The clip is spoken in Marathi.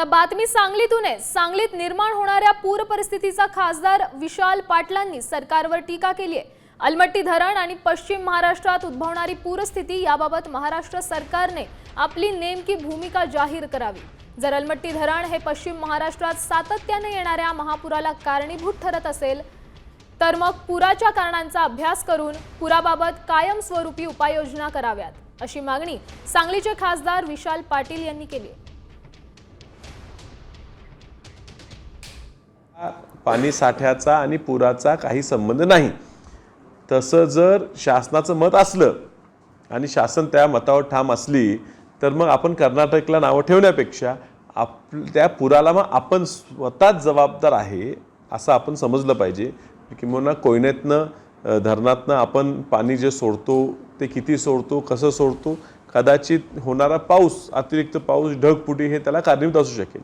तर बातमी सांगलीतून आहे सांगलीत निर्माण होणाऱ्या पूर परिस्थितीचा खासदार विशाल पाटलांनी सरकारवर टीका केली आहे. अलमट्टी धरण आणि पश्चिम महाराष्ट्रात उद्भवणारी पूरस्थिती याबाबत महाराष्ट्र सरकारने आपली नेमकी भूमिका जाहीर करावी. जर अलमट्टी धरण हे पश्चिम महाराष्ट्रात सातत्याने येणाऱ्या महापुराला कारणीभूत ठरत असेल तर मग पुराच्या कारणांचा अभ्यास करून पुराबाबत कायमस्वरूपी उपाययोजना कराव्यात अशी मागणी सांगलीचे खासदार विशाल पाटील यांनी केली पाणी साठ्याचा आणि पुराचा काही संबंध नाही. तसं जर शासनाचं मत असलं आणि शासन त्या मतावर ठाम असली तर मग आपण कर्नाटकला नावं ठेवण्यापेक्षा आप त्या पुराला मग आपण स्वतःच जबाबदार आहे असं आपण समजलं पाहिजे. किंवा कोयनेतनं धरणातनं आपण पाणी जे सोडतो ते किती सोडतो कसं सोडतो? कदाचित होणारा पाऊस अतिरिक्त पाऊस ढगपुटी हे त्याला कारणीभूत असू शकेल.